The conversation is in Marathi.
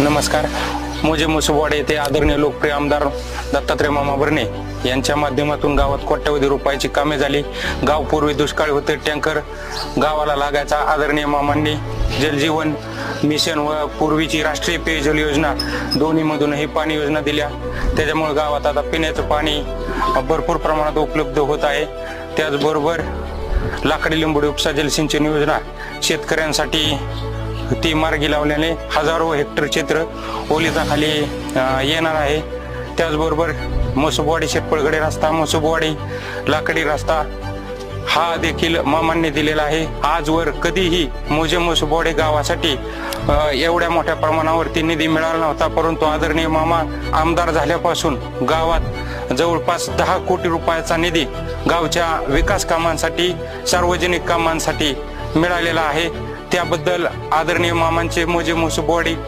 नमस्कार. मोजे मुसवाड येथे आदरणीय लोकप्रिय आमदार दत्तात्रय मामा भरणे यांच्या माध्यमातून गावात कोट्यवधी रुपयाची कामे झाली. गाव पूर्वी दुष्काळी होते. टँकर गावाला लागायचा आदरणीय मामांनी. जलजीवन मिशन व पूर्वीची राष्ट्रीय पेयजल योजना दोन्हीमधूनही पाणी योजना दिल्या. त्याच्यामुळे गावात आता पिण्याचं पाणी भरपूर प्रमाणात उपलब्ध होत आहे. त्याचबरोबर लाकडी लिंबोडी उपसा जलसिंचन योजना शेतकऱ्यांसाठी ती मार्गी लावल्याने हजारो हेक्टर क्षेत्र ओलिताखाली येणार आहे. त्याचबरोबर मसुबवाडी शेटपळगडे रस्ता मसुबवाडी लाकडी रस्ता हा देखील मामांनी दिलेला आहे. आजवर कधीही मोजे मसुबवाडी गावासाठी एवढ्या मोठ्या प्रमाणावरती निधी मिळाला नव्हता परंतु आदरणीय मामा आमदार झाल्यापासून गावात जवळपास दहा कोटी रुपयाचा निधी गावच्या विकास कामांसाठी सार्वजनिक कामांसाठी मिळालेला आहे. त्याबद्दल आदरणीय मामांचे मोजे मोसू बॉडी